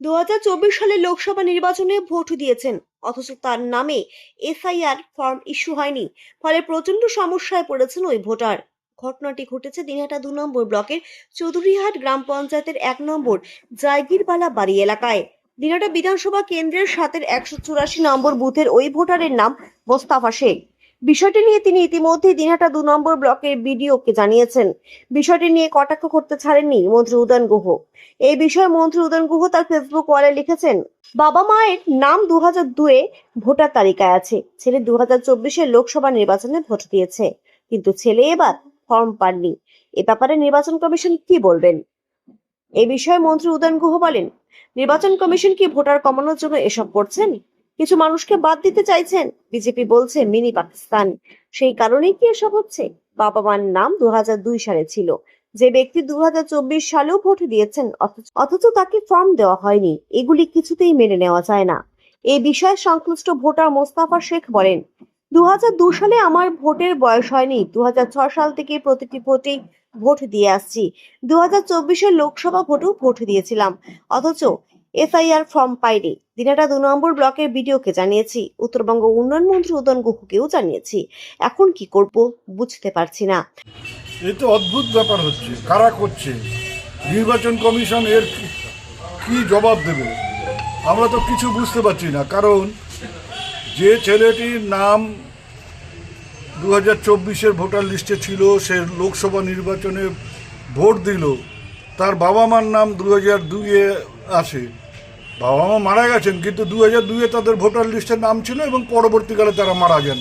দু হাজার চব্বিশ সালে লোকসভা নির্বাচনে ভোট দিয়েছেন, অথচ তার নামে এসআইআর ফর্ম ইস্যু হয়নি, ফলে প্রচণ্ড সমস্যায় পড়েছেন ওই ভোটার। ঘটনাটি ঘটেছে দিনহাটা দু নম্বর ব্লকের চৌধুরীহাট গ্রাম পঞ্চায়েতের এক নম্বর জায়গিরবালা বাড়ি এলাকায়। দিনহাটা বিধানসভা কেন্দ্রের সাতের একশো চুরাশি নম্বর বুথের ওই ভোটারের নাম মোস্তাফা শেখ। বিষয়টি নিয়ে তিনি ইতিমধ্যেই দিনহাটা দু নম্বর ব্লকের বিডিওকে জানিয়েছেন। বিষয়টি নিয়ে কটাক্ষ করতে ছাড়েননি মন্ত্রী উদয়ন গুহ। এই বিষয়ে মন্ত্রী উদয়ন গুহ তার ফেসবুক ওয়ালে লিখেছেন, বাবা মায়ের নাম দু হাজার দুয়ে ভোটার তালিকায় আছে। ছেলে দু হাজার চব্বিশের লোকসভা নির্বাচনে ভোট দিয়েছে। কিন্তু ছেলে এবার ফর্ম পাননি। এ ব্যাপারে নির্বাচন কমিশন কি বলবেন? এই বিষয়ে মন্ত্রী উদয়ন গুহ বলেন, নির্বাচন কমিশন কি ভোটার কমানোর জন্য এসব করছেন? কিছু মানুষকে বাদ দিতে চাইছেন, বিজেপি বলছে মিনি পাকিস্তান। সেই কারণেই কি এসব হচ্ছে? বাবা মার নাম দু সালে ছিল। যে ব্যক্তি দু সালেও ভোট দিয়েছেন, অথচ- তাকে ফর্ম দেওয়া হয়নি। এগুলি কিছুতেই মেনে নেওয়া যায় না। এই বিষয়ে সংশ্লিষ্ট ভোটার মোস্তাফা শেখ বলেন দু সালে আমার ভোটের বয়স হয়নি। দু হাজার ছয় সাল থেকে প্রতিটি ভোটেই ভোট দিয়ে আসছি। দু হাজার লোকসভা ভোটেও ভোট দিয়েছিলাম। অথচ এফআইআর ফর্ম পাইনি। দিনাটা দু নম্বর ব্লকের বিডিওকে জানিয়েছি। উত্তরবঙ্গ উন্নয়ন মন্ত্রী উদয়ন গুহকেও জানিয়েছি। এখন কি করব বুঝতে পারছি না। এই তো অদ্ভুত ব্যাপার হচ্ছে। কারা করছে? নির্বাচন কমিশন এর কি জবাব দেবে? আমরা তো কিছু বুঝতে পারছি না। কারণ যে ছেলেটির নাম দু হাজার চব্বিশের ভোটার লিস্টে ছিল, সে লোকসভা নির্বাচনে ভোট দিল। তার বাবা মার নাম দু হাজার দুইয়ে আসে। বাবা মা মারা গেছেন, কিন্তু দু হাজার দুইয়ে তাদের ভোটার লিস্টের নাম ছিল এবং পরবর্তীকালে তারা মারা যান।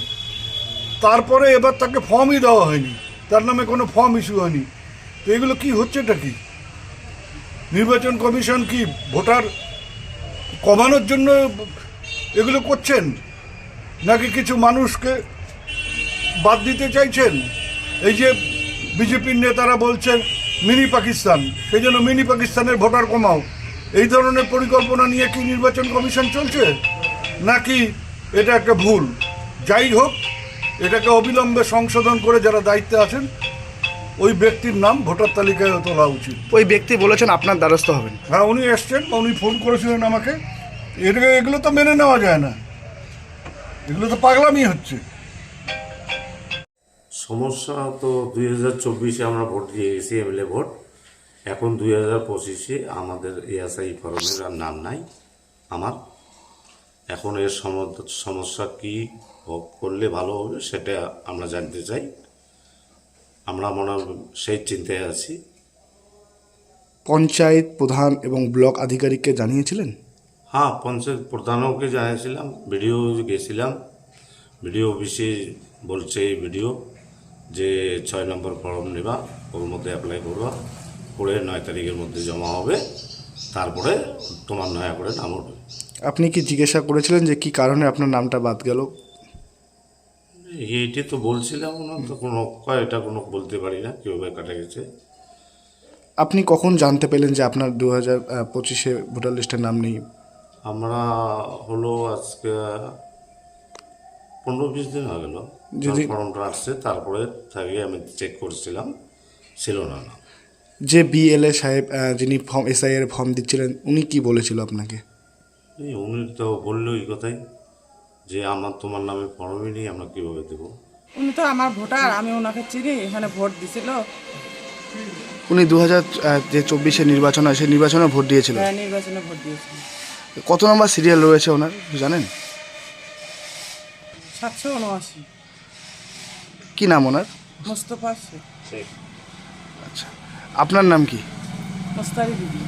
তারপরে এবার তাকে ফর্মই দেওয়া হয়নি। তার নামে কোনো ফর্ম ইস্যু হয়নি। তো এগুলো কি হচ্ছেটা কি? নির্বাচন কমিশন কি ভোটার কমানোর জন্য এগুলো করছেন? নাকি কিছু মানুষকে বাদ দিতে চাইছেন? এই যে বিজেপির নেতারা বলছেন, মিনি পাকিস্তান। সেই জন্য মিনি পাকিস্তানের ভোটার কমাও। এই ধরনের পরিকল্পনা নিয়ে কি নির্বাচন কমিশন চলছে? নাকি এটা একটা ভুল? যাই হোক এটাকে অবিলম্বে সংশোধন করে যারা দায়িত্বে আছেন ওই ব্যক্তির নাম ভোটার তালিকায় তোলা উচিত। ওই ব্যক্তি বলেছেন আপনার দ্বারস্থ হবেন। হ্যাঁ উনি এসছেন উনি ফোন করেছিলেন আমাকে। এটা এগুলো তো মেনে নেওয়া যায় না। এগুলো তো পাগলামি হচ্ছে। সমস্যা তো দুই হাজার চব্বিশে আমরা ভোট দিয়ে গেছি এমএলএ ভোট। এখন দুই হাজার পঁচিশে আমাদের এএসআই ফরমের আর নাম নাই। আমার এখন এর সম- সমস্যা কি করলে ভালো হবে সেটা আমরা জানতে চাই। আমরা মনে সেই চিন্তায় আছি। পঞ্চায়েত প্রধান এবং ব্লক আধিকারিককে জানিয়েছিলেন? হ্যাঁ পঞ্চায়েত প্রধানকে জানিয়েছিলাম। ভিডিও গেছিলাম। ভিডিও অফিসে বলছে এই ভিডিও যে ছয় নম্বর ফর্ম নেবা ওর মধ্যে অ্যাপ্লাই করবা। করে নয় তারিখের মধ্যে জমা হবে তারপরে তোমার নয়া করে নাম উঠবে। আপনি কি জিজ্ঞাসা করেছিলেন যে কি কারণে আপনার নামটা বাদ গেল? এইটি তো বলছিলাম না তো কোনো এটা কোনো বলতে পারি না কীভাবে কাটা গেছে। আপনি কখন জানতে পেলেন যে আপনার দু হাজার পঁচিশে ভোটার লিস্টের নাম নেই? আমরা হলো আজকে পনেরো বিশ দিন হয়ে গেল। যদি- ফর্মটা আসছে তারপরে থেকে আমি চেক করছিলাম ছিল না না যে বিএলএ সাহেব যিনি ফর্ম এসআই এর ফর্ম দিচ্ছিলেন উনি কি বলেছিল আপনাকে? এই উনি তো বলল এই কথাই যে আমার তোমার নামে ফর্মই নেই আমরা কীভাবে দেবো? উনি তো আমার ভোটার আমি ওনাকে চিনি এখানে ভোট দিছিল। উনি দু হাজার যে চব্বিশে নির্বাচন হয় সেই নির্বাচনে ভোট দিয়েছিলেন হ্যাঁ, নির্বাচনে ভোট দিয়েছিল। কত নম্বর সিরিয়াল রয়েছে ওনার জানেন? সাতশো উনআশি। কি নাম ওনার? মোস্তফা শেখ। আচ্ছা। আপনার নাম কি? মোস্তারি দিদি